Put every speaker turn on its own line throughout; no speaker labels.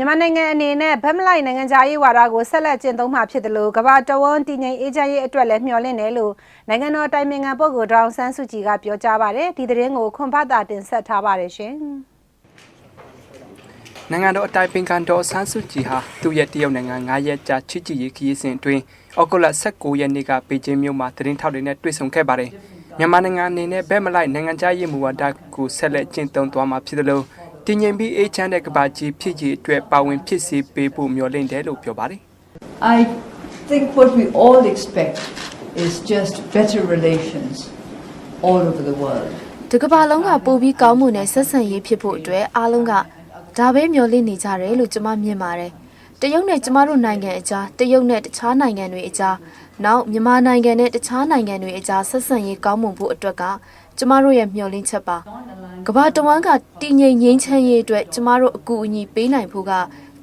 မြန်မာနိုင်ငံအနေနဲ့ဗတ်မလိုက်နိုင်ငံခြားရေးဝါဒကိုဆက်လက်ကျင့်သုံးမှာဖြစ်တယ်လို့ကမ္ဘာတဝန်းတည်ငြိမ်အေးချမ်းရေးအတွက်လည်းမျှော်လင့်တယ်လို့နိုင်ငံတော်တိုင်ပင်ခံပုဂ္ဂိုလ်ဒေါအောင်ဆန်းစုကြည်ကပြောကြားပါတယ်ဒီသတင်းကိုခွန်ဖတ်တာတင်ဆက်ထားပါတယ်ရှင်
နိုင်ငံတော်အတိုင်ပင်ခံတော်ဆန်းစုကြည်ဟာသူ့ရဲ့တရုတ်နိုင်ငံ9ရက်ကြာချစ်ကြည်ရေးခရီးစဉ်အတွင်းဩဂုတ်လ19ရက်နေ့ကပေကျင်းမြို့မှာသတင်းထောက်တွေနဲ့တွေ့ဆုံခဲ့ပါတယ်။မြန်မာနိုင်ငံအနေနဲ့ဘက်မလိုက်နိုင်ငံခြားရေးမူဝါဒကိုဆက်လက်ကျင့်သုံးသွားမှာဖြစ်တယ်လို့ တည်ငြိမ်ပြီးအေးချမ်းတဲ့ကမ္ဘာကြီးဖြစ်ကြီးအတွက်ပါဝင်ဖြစ်စေပေးဖို့မျှော်လင့်တယ်လို့ပြောပါတယ်
I think what we all expect is just better relations all over the world.
ဒီကမ္ဘာလုံးကပိုပြီးကောင်းမှုနဲ့ဆက်ဆံရေးဖြစ်ဖို့အတွက်အားလုံးကဒါပဲမျှော်လင့်နေကြတယ်လို့ကျွန်မမြင်ပါတယ်။တရုတ်နဲ့ကျမတို့နိုင်ငံအကြားတရုတ်နဲ့တခြားနိုင်ငံတွေအကြားနောက်မြန်မာနိုင်ငံနဲ့တခြားနိုင်ငံတွေအကြားဆက်ဆံရေးကောင်းမွန်ဖို့အတွက်ကကျမတို့ရဲ့မျှော်လင့်ချက်ပါ။ ကမ္ဘာတဝန်းကတည်ငြိမ်ငြိမ်းချမ်းရေးအတွက်ကျမတို့အကူအညီပေးနိုင်ဖို့က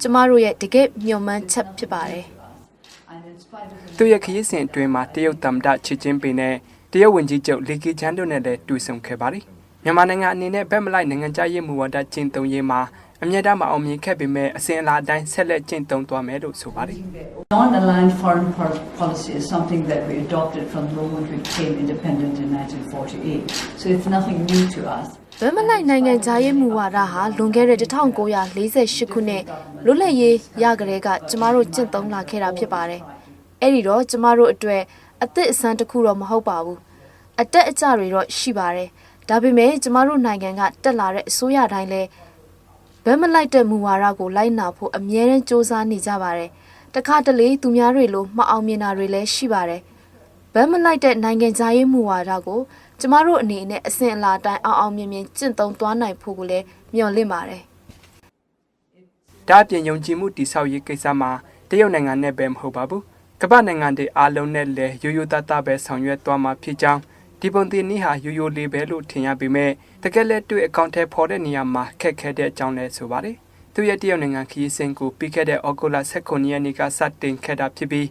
ကျမတို့ရဲ့တကယ့်မျှော်မှန်းချက်ဖြစ်ပါတယ်။
And in spite of the ။
သူ့ရဲ့ခရီးစဉ်အတွင်းမှာတရုတ်သမ္မတချစ်ချင်းပင်နဲ့တရုတ်ဝန်ကြီးချုပ်လီကီချန်တို့နဲ့လည်းတွေ့ဆုံခဲ့ပါတယ်။မြန်မာနိုင်ငံအနေနဲ့ဘက်မလိုက်နိုင်ငံခြားရေးမူဝါဒကျင့်သုံးရေးမှာအမြဲတမ်းမအောင်မြင်ခဲ့ပေမဲ့အစဉ်အလာအတိုင်းဆက်လက်ကျင့်သုံးသွားမယ်လို့ဆိုပါတယ်။
non-aligned foreign po- policy is something that we adopted from the moment we became independent in 1948. So it's nothing new to us.
ဗမလိုက်နိုင်ငံခြားရေးမူဝါဒဟာလွန်ခဲ့တဲ့1948ခုနှစ်လွတ်လပ်ရေးရကြတဲ့ကကျမတို့ကျင့်သုံးလာခဲ့တာဖြစ်ပါတယ်။အဲ့ဒီတော့ကျမတို့အတွက်အသစ်အဆန်းတစ်ခုတော့မဟုတ်ပါဘူး။အတက်အကျတွေတော့ရှိပါတယ်။ဒါပေမဲ့ကျမတို့နိုင်ငံကတက်လာတဲ့အစိုးရတိုင်းလဲဗမလိုက်တဲ့မူဝါဒကိုလိုက်နာဖို့အမြဲတမ်းစ조사နေကြပါတယ်။တခါတလေသူများတွေလိုမအောင်မြင်တာတွေလည်းရှိပါတယ်။ ဗမ်းမလိုက်တဲ့နိုင်ငံခြားရေးမူဝါဒကိုကျမတို့အနေနဲ့အစဉ်အလာတိုင်းအောင်အောင်မြင်မြင်ကျင့်သုံးသွားနိုင်ဖို့ကိုလည်းမျှော်လင့်ပါတယ်
ဒါအပြင်ယုံကြည်မှုတည်ဆောက်ရေးကိစ္စမှာတရုတ်နိုင်ငံနဲ့ပဲမဟုတ်ပါဘူးကမ္ဘာနိုင်ငံတွေအားလုံးနဲ့လည်းရိုးရိုးသားသားပဲဆောင်ရွက်သွားမှာဖြစ်ကြောင်းဒီပုံတင်နည်းဟာရိုးရိုးလေးပဲလို့ထင်ရပေမဲ့တကယ်လက်တွေ့အကောင့်ထဲပေါ်တဲ့နေရာမှာခက်ခဲတဲ့အကြောင်းလည်းဆိုပါတယ်သူရဲ့တရုတ်နိုင်ငံခရီးစဉ်ကိုပြီးခဲ့တဲ့ဩဂုတ်လ19ရက်နေ့ကစတင်ခဲ့တာဖြစ်ပြီး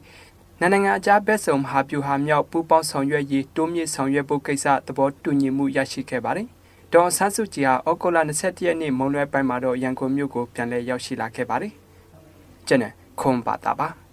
နိုင်ငံအကြားဘက်ဆုံမဟာဗျူဟာမြောက်ပူးပေါင်းဆောင်ရွက်ရေးတိုးမြင့်ဆောင်ရွက်ဖို့ကိစ္စသဘောတူညီမှုရရှိခဲ့ပါတယ်။ဒေါ်ဆန်းစုကြည်ဟာဩဂုတ်လ27ရက်နေ့မွန်းလွဲပိုင်းမှာတော့ရန်ကုန်မြို့ကိုပြန်လည်ရောက်ရှိလာခဲ့ပါတယ်။ကျန်တဲ့ခွန်ပါတာပါ။